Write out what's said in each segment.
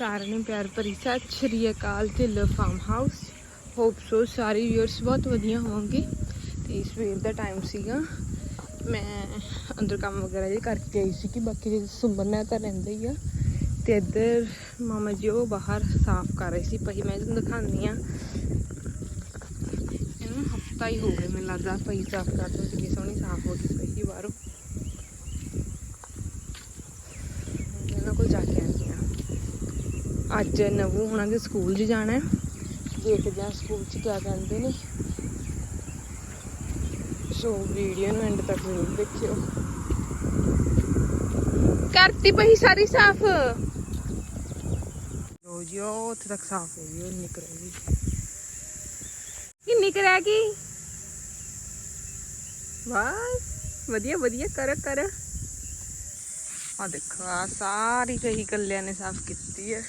ਸਾਰਿਆਂ ਨੂੰ ਪਿਆਰ ਭਰੀ ਸਤਿ ਸ਼੍ਰੀ ਅਕਾਲ ਢਿੱਲ ਫਾਰਮ ਹਾਊਸ। ਹੋਪ ਸੋ ਸਾਰੇ ਵਿਊਅਰਸ ਬਹੁਤ ਵਧੀਆ ਹੋਵੋਗੇ। ਤੇ ਸਵੇਰ ਦਾ ਟਾਈਮ ਸੀਗਾ। ਮੈਂ ਅੰਦਰ ਕੰਮ ਵਗੈਰਾ ਜੇ ਕਰਕੇ ਆਈ ਸੀ ਕਿ ਬਾਕੀ ਜੇ ਸੁੰਬਰਨਾ ਤਾਂ ਰਹਿੰਦਾ ਹੀ ਆ। ਤੇ ਇੱਧਰ ਮਾਮਾ ਜੀ ਉਹ ਬਾਹਰ ਸਾਫ਼ ਕਰ ਰਹੇ ਸੀ। ਪਈ ਮੈਂ ਤੁਹਾਨੂੰ ਦਿਖਾਉਂਦੀ ਆ ਇਹਨੂੰ ਹਫਤਾ ਹੀ ਹੋ ਗਿਆ ਮੈਨੂੰ ਲੱਗਦਾ ਪਈ ਸਾਫ਼ ਕਰਦੇ ਸੀ ਸੋਹਣੀ ਸਾਫ਼ ਹੋ ਗਈ ਪਈ ਬਾਹਰੋਂ। ਇਹਨਾਂ ਕੋਲ ਜਾ ਕੇ ਆਉਂਦੀ ਹਾਂ। ਅੱਜ ਨਵੂ ਹੁਣਾਂ ਦੇ ਸਕੂਲ 'ਚ ਜਾਣਾ ਹੈ। ਦੇਖਦੇ ਹਾਂ ਸਕੂਲ 'ਚ ਕਿਆ ਕਹਿੰਦੇ ਨੇ। ਸੋ ਵੀਡੀਓ ਨੂੰ ਐਂਡ ਤੱਕ ਜ਼ਰੂਰ ਦੇਖਿਓ। ਕਰਤੀ ਪਈ ਸਾਰੀ ਸਾਫ਼। ਲੋ ਜੀ, ਉਹ ਉੱਥੇ ਤੱਕ ਸਾਫ਼ ਹੋ ਗਈ ਉਹ ਨਿਕਲ ਗਈ ਕਿੰਨੀ ਰਹਿ ਗਈ? ਬਸ ਵਧੀਆ ਵਧੀਆ, ਕਰ ਕਰ। ਆ ਦੇਖੋ ਆ ਸਾਰੀ ਕਹੀ ਕੱਲਿਆਂ ਨੇ ਸਾਫ਼ ਕੀਤੀ ਹੈ।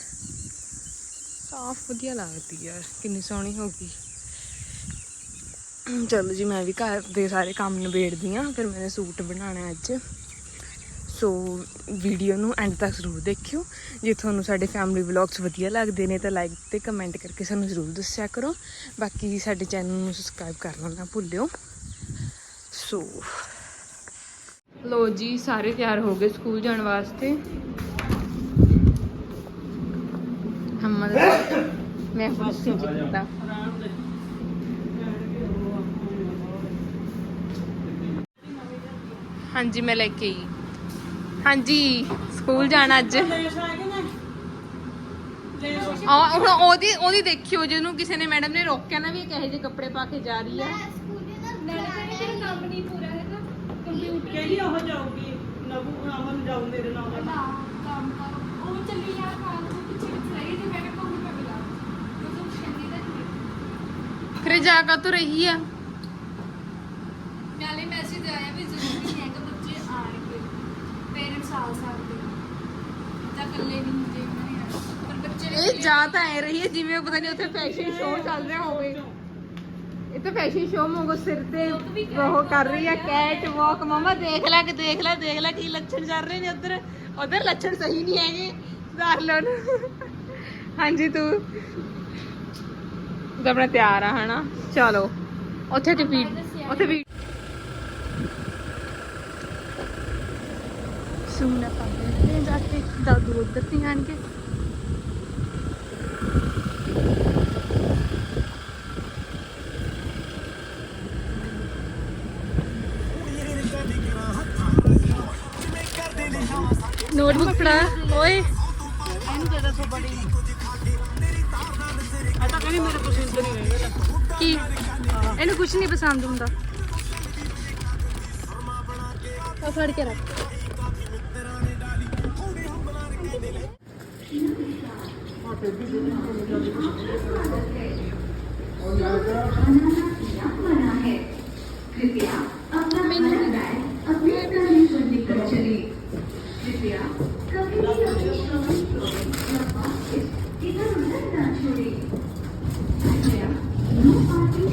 ਸਾਫ਼ ਵਧੀਆ ਲੱਗਦੀ ਹੈ ਕਿੰਨੀ ਸੋਹਣੀ ਹੋ ਗਈ। ਚਲੋ ਜੀ, ਮੈਂ ਵੀ ਘਰ ਦੇ ਸਾਰੇ ਕੰਮ ਨਿਬੇੜਦੀ ਆ ਫਿਰ ਮੈंने ਸੂਟ ਬਣਾਉਣਾ ਅੱਜ। ਸੋ, ਵੀਡੀਓ ਨੂੰ ਐਂਡ ਤੱਕ ਜ਼ਰੂਰ ਦੇਖਿਓ। ਜੇ ਤੁਹਾਨੂੰ ਸਾਡੇ ਫੈਮਿਲੀ ਵਲੌਗਸ ਵਧੀਆ ਲੱਗਦੇ ਨੇ, ਤਾਂ ਲਾਈਕ ਤੇ ਕਮੈਂਟ ਕਰਕੇ ਸਾਨੂੰ ਜ਼ਰੂਰ ਦੱਸਿਆ ਕਰੋ। ਬਾਕੀ ਸਾਡੇ ਚੈਨਲ ਨੂੰ ਸਬਸਕ੍ਰਾਈਬ ਕਰਨਾ ਨਾ ਭੁੱਲਿਓ। ਸੋ ਲੋ ਜੀ, ਸਾਰੇ ਤਿਆਰ ਹੋ ਗਏ ਸਕੂਲ ਜਾਣ ਵਾਸਤੇ। ਹਮਦ ਮੈਂ ਹਾਂਜੀ ਮੈਂ ਲੈ ਕੇ ਆਈ। ਹਾਂਜੀ ਸਕੂਲ ਜਾਣਾ ਅੱਜ। ਆ ਹੁਣ ਉਹਦੀ ਉਹਦੀ ਦੇਖਿਓ ਜਿਹਨੂੰ ਕਿਸੇ ਨੇ ਮੈਡਮ ਨੇ ਰੋਕਿਆ ਨਾ ਵੀ ਇਹ ਕਹੇ ਜਿਹੇ ਕੱਪੜੇ ਪਾ ਕੇ ਜਾ ਰਹੀ ਆ। ਕਿਹੜੀ ਉਹ ਜਾਊਗੀ। ਨਵੂ ਅਮਨ ਜਾਊ ਮੇਰੇ ਨਾਲ। ਫਿਰ ਇਹ ਜਾ ਕਾ ਤੋ ਰਹੀ ਆ? ਨਾਲੇ ਮੈਸੇਜ ਆਇਆ ਵੀ ਜ਼ਰੂਰੀ ਹੈ ਕਿ ਬੱਚੇ ਆਣਗੇ ਪੇਰੈਂਟਸ ਆ ਸਕਦੇ ਤਾਂ ਇਕੱਲੇ ਨਹੀਂ ਹੁੰਦੇ ਉਹਨਾਂ ਨੇ ਆਉਣਾ। ਪਰ ਬੱਚੇ ਨੇ ਇਹ ਜਾ ਤਾਂ ਐ ਰਹੀ ਹੈ ਜਿਵੇਂ ਪਤਾ ਨਹੀਂ ਉੱਥੇ ਫੈਸ਼ਨ ਸ਼ੋਅ ਚੱਲ ਰਿਹਾ ਹੋਵੇ। ਇਹ ਤਾਂ ਫੈਸ਼ਨ ਸ਼ੋਅ ਮੰਗੋ ਸਿਰ ਤੇ ਉਹ ਕਰ ਰਹੀ ਆ ਕੈਟ ਵਾਕ ਮਮਾ ਦੇਖ ਲੈ ਕਿ ਦੇਖ ਲੈ ਦੇਖ ਲੈ ਕੀ ਲੱਛਣ ਚੱਲ ਰਹੇ ਨੇ ਉਧਰ। ਉਧਰ ਲੱਛਣ ਸਹੀ ਨਹੀਂ ਹੈਗੇ। ਸੁਧਾਰ ਲਓ ਨੂੰ ਹਾਂਜੀ ਤੂੰ। ਤੂੰ ਤਾਂ ਆਪਣਾ ਤਿਆਰ ਆ, ਹਨਾ? ਚਲੋ। ਉੱਥੇ ਤੇ ਵੀ ਉੱਥੇ ਵੀ ਸੁਣਨਾ ਪਾਉਂਦੇ ਨੇ ਜਾ ਕੇ ਦਾਦੂ ਉੱਧਰ ਤੇ ਆਣ ਕੇ। ਨੋਟਬੁੱਕ ਫੜਾ, ਓਏ। ਕੀ ਇਹਨੂੰ ਕੁਝ ਨਹੀਂ ਪਸੰਦ ਹੁੰਦਾ ਆ ਫੜ ਕੇ ਰੱਖ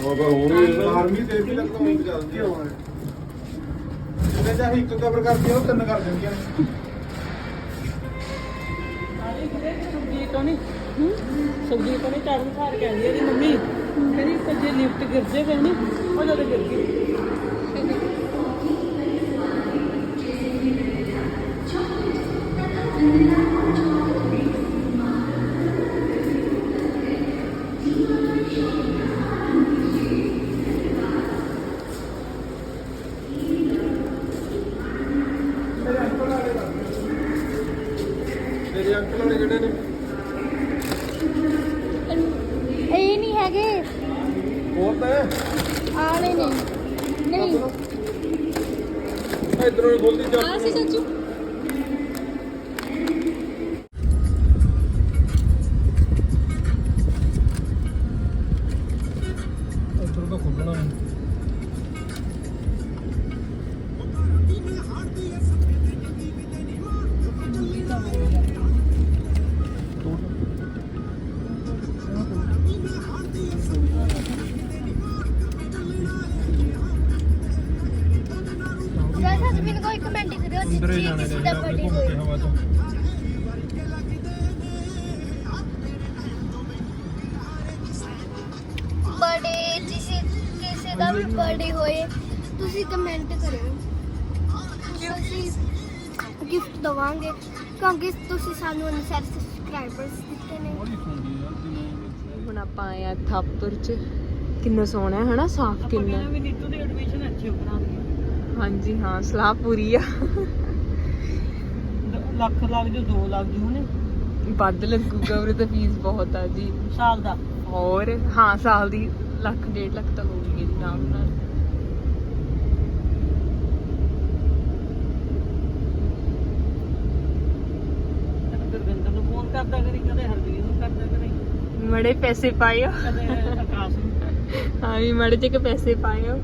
ਉਹ ਹੋਣੀ ਆਰਮੀ ਤੇ ਵੀ ਲੱਗਦਾ ਚੱਲਦੀ ਆ ਜਿਹਨੇ ਚਾਹੇ ਇੱਕ ਕਵਰ ਕਰਦੀ ਆ ਉਹ ਤਿੰਨ ਕਰ ਦਿੰਦੀਆਂ ਨੇ। ਸਬਜੀ ਤੋਂ ਨਹੀਂ ਸਬਜੀ ਤੋਂ ਨਹੀਂ ਚੜਨ ਖਾਰ ਕਹਿੰਦੀ ਇਹਦੀ ਮੰਮੀ। ਕਹਿੰਦੀ ਜੇ ਲਿਫਟ ਗਿਰ ਜੇ ਕਹਿੰਦੀ ਉਹ ਜਦੋਂ ਗਿਰ ਗਈ। ਹੈਗੇ। ਹੋਰ ਤਾਂ ਆਲੇ ਨੇ। ਨਹੀਂ। ਇਧਰੋਂ ਖੋਲਦੀ ਚੱਲ। ਆ ਸੀ ਸੱਚੂ ਅੰਦਰੇ ਜਾਣੇ ਕਿਸੇ ਨੇ ਦਾ ਆਪਣੇ ਘੁੰਮ ਕੇ ਹਵਾ ਚ ਬੜੇ ਕਿਸੇ ਕਿਸੇ ਦਾ ਵੀ ਬਰਥਡੇ ਹੋਏ। ਤੁਸੀਂ ਕਮੈਂਟ ਕਰਿਓ। ਅਸੀਂ ਗਿਫਟ ਦਵਾਂਗੇ ਕਿਉਂਕਿ ਤੁਸੀਂ ਸਾਨੂੰ ਅਨਸਰ ਸਬਸਕ੍ਰਾਈਬਰਸ ਦਿੱਤੇ ਨੇ। ਬੜੀ ਸੁਣਦੀ ਯਾਰ ਦਿਨੇ ਹੁਣ ਆਪਾਂ ਆਏ ਆ ਥਾਪਰ ਚ। ਕਿੰਨਾ ਸੋਹਣਾ ਹੈ ਹਨਾ? ਸਾਫ਼ ਕਿੰਨਾ। ਵੀ ਨੀਤੂ ਦੀ ਐਡਮਿਸ਼ਨ ਹਾਂਜੀ ਹਾਂ ਸਲਾਹ ਪੂਰੀ ਆ। ਲੱਖ ਲੱਗ ਜੋ 2 ਲੱਖ ਜੂ ਨੇ ਵੱਧ ਲੱਗੂਗਾ ਉਰੇ ਤਾਂ ਫੀਸ ਬਹੁਤ ਆ ਜੀ। ਸਾਲ ਦਾ। ਹੋਰ? ਹਾਂ ਸਾਲ ਦੀ ਲੱਖ ਡੇਢ ਲੱਖ ਤਾਂ ਹੋਊਗੀ ਜੀ ਆਰਾਮ ਨਾਲ। ਗੁਰਵਿੰਦਰ ਨੂੰ ਫੋਨ ਕਰਦਾ ਕਰੀ ਕਦੇ ਹਰਵੀਰ ਨੂੰ ਕਰਦਾ ਕਰੀ। ਮੜੇ ਪੈਸੇ ਪਾਇਓ। ਕਦੇ ਆਕਾਸ਼ ਨੂੰ। ਹਾਂ ਵੀ ਮੜੇ ਚ ਕੇ ਪੈਸੇ ਪਾਇਓ।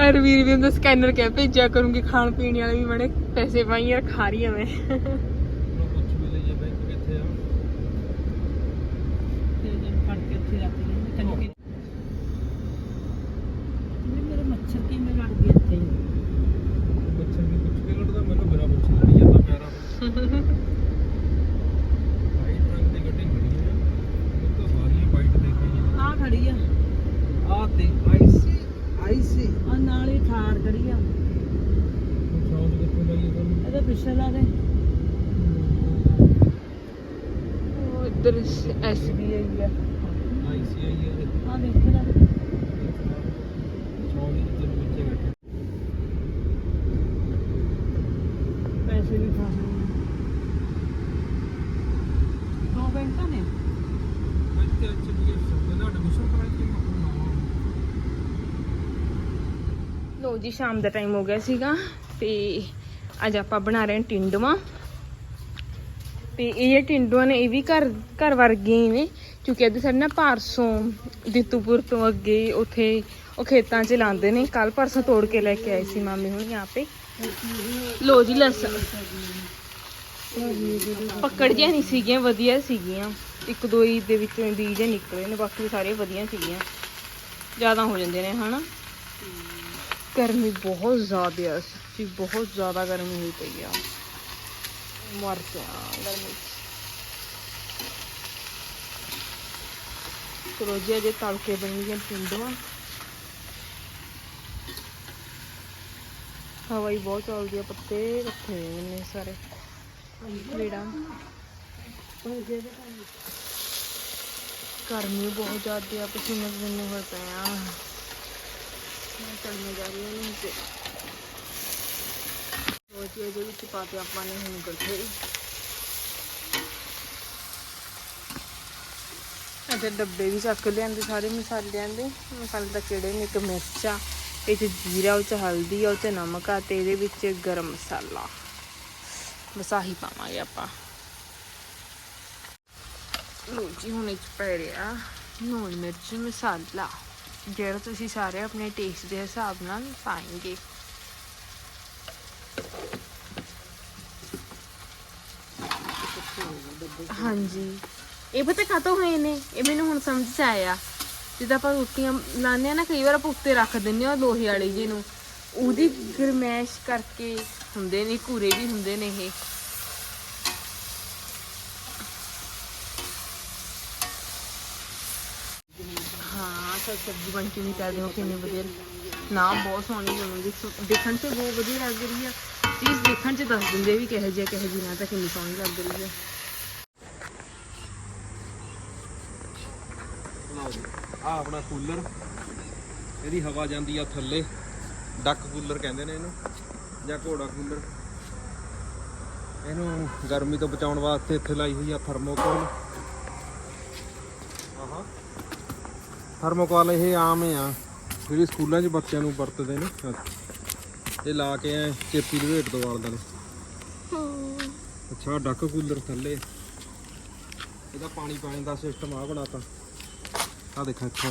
ਅਰ ਵੀਰ ਵੀ ਉਹਦਾ ਸਕੈਨਰ ਕਹਿ ਭੇਜਿਆ ਕਰੂੰਗੀ ਖਾਣ ਪੀਣ ਵਾਲੇ ਵੀ ਮੜੇ। ਪੈਸੇ ਪਾਈ ਯਾਰ ਖਾ ਰਹੀ ਆ ਮੈਂ ਉਹਨੂੰ ਪੁੱਛ ਵੀ ਲਈਏ ਬੈਂਕ ਕਿੱਥੇ ਆ ਤੇ ਜਨ ਫੜ ਕੇ ਉੱਥੇ ਰੱਖ ਲਈ ਤੈਨੂੰ ਕੀ ਵੀ ਮੇਰੇ ਮੱਛਰ ਕਿਵੇਂ ਲੜਦੀ ਇੱਥੇ ਹੀ ਬੱਚੇ ਵੀ ਪੁੱਛ ਕੇ ਲੜਦਾ ਮੈਨੂੰ ਬਿਨਾ ਪੁੱਛੇ ਲੜੀ ਜਾਂਦਾ ਪਿਆਰਾ ਵਾਈਟ ਰੰਗ ਦੀ ਗੱਡੀ ਖੜੀ ਹੈ ਉਹ ਤਾਂ ਸਾਰੀਆਂ ਵਾਈਟ ਦੇਖੀਆਂ ਆ ਖੜੀ ਆ ਆ ਤੇ ਆਈਸੀ ਆਈਸੀ ਆ ਨਾਲ ਹੀ ਥਾਰ ਖੜੀ ਆ ਸਾਊਂਡ ਕਿੱਥੋਂ ਲਾਈਏ ਤੁਹਾਨੂੰ ਇਹਦੇ ਪਿੱਛੇ ਲਾ ਦੇ ਉਹ ਐਸਬੀਆਈ ਹੈ ਆ। ਦੇਖ ਲੈ ਪੈਸੇ ਵੀ ਖਾਸੇ ਦੋ ਬੈਂਕਾਂ ਨੇ? ਲੋ ਜੀ, ਸ਼ਾਮ ਦਾ ਟਾਈਮ ਹੋ ਗਿਆ ਸੀਗਾ ਤੇ ਅੱਜ ਆਪਾਂ ਬਣਾ ਰਹੇ ਹਾਂ ਟਿੰਡਵਾ ਤੇ ਇਹ ਟਿੰਡੂਆਂ ਨੇ ਇਹ ਵੀ ਘਰ ਘਰ ਵਰਗੇ ਹੀ ਨੇ। ਕਿਉਂਕਿ ਇਹਦੇ ਸਾਡੇ ਨਾ ਪਾਰਸੋਂ ਦਿੱਤੂਪੁਰ ਤੋਂ ਅੱਗੇ ਉੱਥੇ ਉਹ ਖੇਤਾਂ 'ਚ ਲਾਉਂਦੇ ਨੇ। ਕੱਲ ਪਰਸੋਂ ਤੋੜ ਕੇ ਲੈ ਕੇ ਆਏ ਸੀ ਮਾਮੀ ਹੁਣ ਯਹਾਂ ਪੇ ਲੋ ਜੀ ਲਸਣ। ਪਕੜ ਜਿਆ ਨਹੀਂ ਸੀਗੀਆਂ, ਵਧੀਆ ਸੀਗੀਆਂ। ਇੱਕ ਦੋ ਹੀ ਦੇ ਵਿੱਚੋਂ ਬੀਜ ਨਿਕਲੇ ਨੇ, ਬਾਕੀ ਸਾਰੇ ਵਧੀਆ ਸੀਗੀਆਂ। ਜ਼ਿਆਦਾ ਹੋ ਜਾਂਦੇ ਨੇ, ਹਨਾ? ਗਰਮੀ ਬਹੁਤ ਜ਼ਿਆਦਾ ਸੱਚੀ ਬਹੁਤ ਜ਼ਿਆਦਾ ਗਰਮੀ ਹੋਈ ਪਈ ਆ। ਮਰ ਗਿਆ ਗਰਮੀ 'ਚ। ਚਲੋ ਤੜਕੇ ਬਣੀਆਂ ਪਿੰਡਾਂ ਹਵਾ ਹੀ ਬਹੁਤ ਚੱਲਦੀ ਆ ਪੱਤੇ ਰੱਖੇ ਨੇ ਸਾਰੇ ਵੇੜਾ ਗਰਮੀ ਬਹੁਤ ਜ਼ਿਆਦਾ ਆ ਪਸੀਨੇ ਪਸੀਨੇ ਹੋਏ ਪਏ ਮੈਂ ਚੜਨੇ ਜਾ ਰਹੀ ਹਾਂ ਨੀਚੇ ਰੋਟੀ ਇਹਦੇ ਵਿੱਚ ਪਾ ਕੇ ਆਪਾਂ ਨੇ ਹੁਣ ਗੱਠੇ ਅਤੇ ਡੱਬੇ ਵੀ ਚੱਕ ਲਿਆਂਦੇ, ਸਾਰੇ ਮਸਾਲਿਆਂ ਦੇ ਮਸਾਲੇ ਤਾਂ ਕਿਹੜੇ ਨੇ? ਇੱਕ ਮਿਰਚ ਆ ਇਹ 'ਚ ਜੀਰਾ, ਉਹ 'ਚ ਹਲਦੀ ਆ, ਉਹ 'ਚ ਨਮਕ ਆ ਤੇ ਇਹਦੇ ਵਿੱਚ ਗਰਮ ਮਸਾਲਾ। ਬਸ ਆਹੀ ਪਾਵਾਂਗੇ ਆਪਾਂ। ਲੋ ਜੀ, ਹੁਣ ਇਹ 'ਚ ਪੈ ਰਿਹਾ ਲੂਣ ਮਿਰਚ ਮਸਾਲਾ। ਜਿਹੜਾ ਤੁਸੀਂ ਸਾਰੇ ਆਪਣੇ ਟੇਸਟ ਦੇ ਹਿਸਾਬ ਨਾਲ ਪਾएंगे ਹਾਂਜੀ। ਇਹ ਪਤਾ ਕਾਤੋਂ ਹੋਏ ਨੇ? ਇਹ ਮੈਨੂੰ ਹੁਣ ਸਮਝ ਚ ਆਇਆ। ਜਿੱਦਾਂ ਆਪਾਂ ਰੋਟੀਆਂ ਲਾਉਂਦੇ ਆ ਨਾ, ਕਈ ਵਾਰ ਆਪਾਂ ਉੱਤੇ ਰੱਖ ਦਿੰਦੇ ਆ ਲੋਹੇ ਵਾਲੇ ਜੀ ਨੂੰ। ਉਹਦੀ ਗਰਮੈਸ਼ ਕਰਕੇ ਹੁੰਦੇ ਨੇ ਘੂਰੇ ਵੀ ਹੁੰਦੇ ਨੇ ਇਹ। ਹਾਂ ਸਭ ਸਬਜ਼ੀ ਬਣ ਕੇ ਵੀ ਕਰਦੇ ਹੋ ਕਿੰਨੀ ਵਧੀਆ ਨਾ। ਬਹੁਤ ਸੋਹਣੀ ਬਣੂਗੀ। ਦੇਖਣ 'ਚ ਬਹੁਤ ਵਧੀਆ ਲੱਗ ਰਹੀ ਆ। ਚੀਜ਼ ਦੇਖਣ 'ਚ ਦੱਸ ਦਿੰਦੇ ਵੀ ਕਿਹੋ ਜਿਹਾ, ਕਿਹੋ ਜਿਹੀ ਨਾ ਤਾਂ ਕਿੰਨੀ ਸੋਹਣੀ ਲੱਗ ਰਹੀ ਆ। ਆ ਆਪਣਾ ਕੂਲਰ। ਇਹਦੀ ਹਵਾ ਜਾਂਦੀ ਆ ਥੱਲੇ। ਡੱਕ ਕੂਲਰ ਕਹਿੰਦੇ ਨੇ ਇਹਨੂੰ, ਜਾਂ ਘੋੜਾ ਕੂਲਰ। ਇਹਨੂੰ ਗਰਮੀ ਤੋਂ ਬਚਾਉਣ ਵਾਸਤੇ ਇੱਥੇ ਲਾਈ ਹੋਈ ਆ ਥਰਮੋਕੋਲ ਆਹਾ। ਥਰਮੋਕੋਲ ਇਹ ਆਮ ਆ। ਜਿਹੜੀ ਸਕੂਲਾਂ 'ਚ ਬੱਚਿਆਂ ਨੂੰ ਵਰਤਦੇ ਨੇ। ਇਹ ਲਾ ਕੇ ਐ ਚੇਪੀ ਲਵੇਟ ਦੋ ਵਾਲਦਾ ਨੇ। ਅੱਛਾ ਡੱਕ ਕੂਲਰ ਥੱਲੇ। ਇਹਦਾ ਪਾਣੀ ਪਾਣੀ ਦਾ ਸਿਸਟਮ ਆ ਬਣਾਤਾ। ਆ ਦੇਖਾਂ ਇੱਥੋਂ।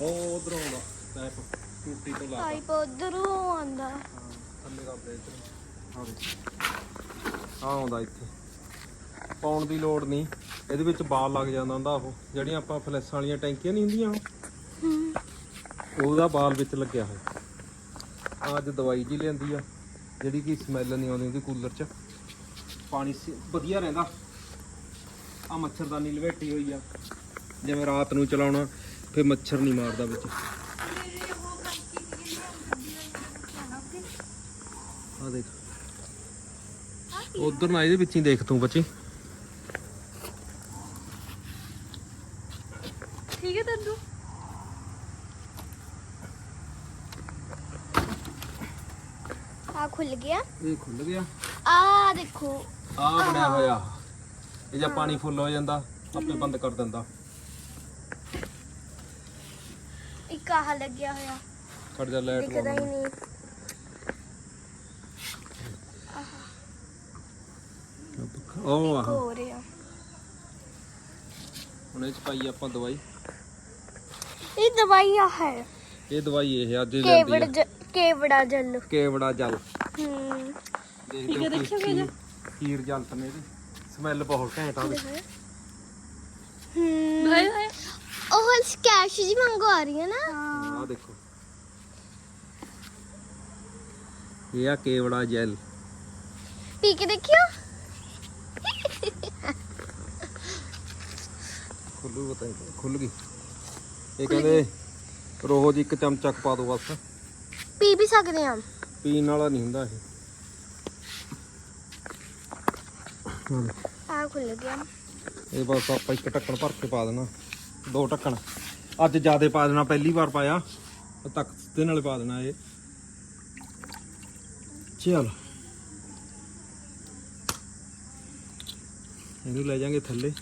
ਉਹ ਉਧਰੋਂ ਆਉਂਦਾ ਪੈਪ ਟੂਟੀ ਤੋਂ ਲਾ ਪਾਈਪ ਉਧਰੋਂ ਆਂਦਾ ਥੱਲੇ ਕਰਦੇ ਇੱਧਰ। ਆ ਦੇਖ। ਆ ਆਉਂਦਾ ਇੱਥੇ। ਪਾਉਣ ਦੀ ਲੋੜ ਨਹੀਂ। ਇਹਦੇ ਵਿੱਚ ਬਾਲ ਲੱਗ ਜਾਂਦਾ ਹੁੰਦਾ ਉਹ। ਜਿਹੜੀਆਂ ਆਪਾਂ ਫਲੈਸਾਂ ਵਾਲੀਆਂ ਟੈਂਕੀਆਂ ਨਹੀਂ ਹੁੰਦੀਆਂ ਉਹ। ਉਹਦਾ ਬਾਲ ਵਿੱਚ ਲੱਗਿਆ ਹੋਇਆ। ਅੱਜ ਦਵਾਈ ਜੀ ਲਿਆਂਦੀ ਆ ਜਿਹੜੀ ਕਿ ਸਮੈਲ ਨਹੀਂ ਆਉਂਦੀ ਉਹਦੀ ਕੂਲਰ 'ਚ। ਪਾਣੀ ਵਧੀਆ ਰਹਿੰਦਾ। ਆ ਮੱਛਰਦਾਨੀ ਲਵੇਟੀ ਹੋਈ ਆ। ਜਿਵੇਂ ਰਾਤ ਨੂੰ ਚਲਾਉਣਾ ਫਿਰ ਮੱਛਰ ਨਹੀਂ ਮਾਰਦਾ ਵਿੱਚ। ਆ ਦੇਖ। ਉਧਰ ਨਾ ਇਹਦੇ ਵਿੱਚ ਹੀ ਦੇਖ ਤੂੰ ਬੱਚੀ। ਠੀਕ ਹੈ ਤੰਦੂ। ਆ ਖੁੱਲ ਗਿਆ। ਇਹ ਖੁੱਲ ਗਿਆ। ਆ ਦੇਖੋ। ਆ ਬਣਿਆ ਹੋਇਆ। ਇਹ ਜਾਂ ਪਾਣੀ ਫੁੱਲ ਹੋ ਜਾਂਦਾ ਆਪੇ ਬੰਦ ਕਰ ਦਿੰਦਾ। ਇੱਕ ਆਹ ਲੱਗਿਆ ਹੋਇਆ। ਖੜ ਜਾ ਲਾਈਟ ਦਿਖਦਾ ਹੀ ਨਹੀਂ। ਉਹ ਆਹ ਹੋ ਰਿਹਾ ਹੁਣ ਇਹ ਚ ਪਾਈ ਆਪਾਂ ਦਵਾਈ। ਇਹ ਦਵਾਈ ਆ ਹੈ। ਇਹ ਦਵਾਈ ਇਹ ਅੱਜ ਹੀ ਕੇਵੜ ਲੈਂਦੀ ਆ। ਜ- ਕੇਵੜਾ ਜਲ। ਕੇਵੜਾ ਜਲ। ਹੂੰ। ਦੇਖਦੇ ਹੋ ਖੀਰ ਖੀਰ ਜਲ ਤਨੇ ਇਹਦੀ ਸਮੈਲ ਬਹੁਤ ਘੈਂਟ ਆ ਉਹਦੀ। ਹੂੰ। ਹਾਏ ਹਾਏ ਉਹ ਸਕੈਸ਼ ਜੀ ਮੰਗੋ ਆ ਰਹੀ ਹੈ ਨਾ ਆ ਦੇਖੋ ਇਹ ਆ ਕੇਵੜਾ ਜੈਲ ਪੀ ਕੇ ਦੇਖਿਓ ਖੁੱਲੂ ਪਤਾ ਨਹੀਂ ਖੁੱਲ ਗਈ ਇਹ ਕਹਿੰਦੇ ਰੋਜ਼ ਇੱਕ ਚਮਚਾ ਕੁ ਪਾ ਦੋ ਬਸ ਪੀ ਵੀ ਸਕਦੇ ਆ ਪੀਣ ਵਾਲਾ ਨਹੀਂ ਹੁੰਦਾ ਇਹ ਆ ਖੁੱਲ ਗਿਆ ਇਹ ਬਸ ਆਪਾਂ ਇੱਕ ਢੱਕਣ ਭਰ ਕੇ ਪਾ ਦੇਣਾ ਦੋ ਢੱਕਣ। ਅੱਜ ਜਿਆਦੇ ਪਾ ਦੇਣਾ, ਪਹਿਲੀ ਵਾਰ ਪਾਇਆ। ਤੱਕ ਦੇ ਨਾਲ ਪਾ ਦੇਣਾ ਇਹ। ਚਲ। ਇਹਨੂੰ ਲੈ ਜਾਾਂਗੇ ਥੱਲੇ।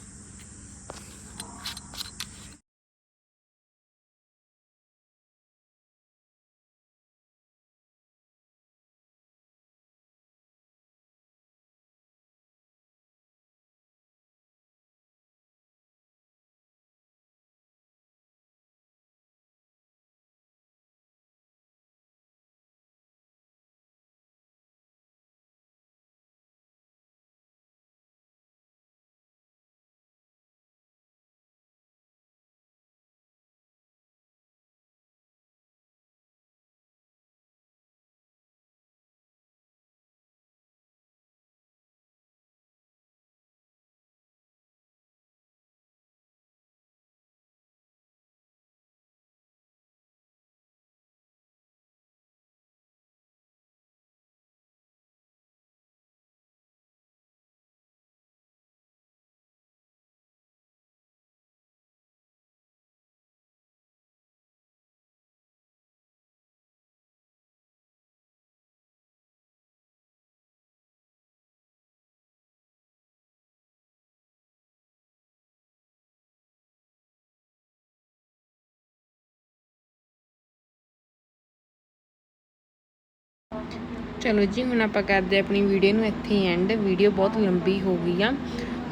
ਚਲੋ ਜੀ, ਹੁਣ ਆਪਾਂ ਕਰਦੇ ਆਪਣੀ ਵੀਡੀਓ ਨੂੰ ਇੱਥੇ ਹੀ ਐਂਡ ਵੀਡੀਓ ਬਹੁਤ ਲੰਬੀ ਹੋ ਗਈ ਆ।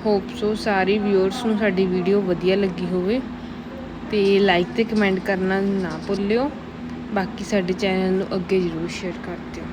ਹੋਪ ਸੋ ਸਾਰੇ ਵਿਊਅਰਸ ਨੂੰ ਸਾਡੀ ਵੀਡੀਓ ਵਧੀਆ ਲੱਗੀ ਹੋਵੇ। ਤੇ ਲਾਈਕ ਤੇ ਕਮੈਂਟ ਕਰਨਾ ਨਾ ਭੁੱਲਿਓ। ਬਾਕੀ ਸਾਡੇ ਚੈਨਲ ਨੂੰ ਅੱਗੇ ਜ਼ਰੂਰ ਸ਼ੇਅਰ ਕਰ ਦਿਓ।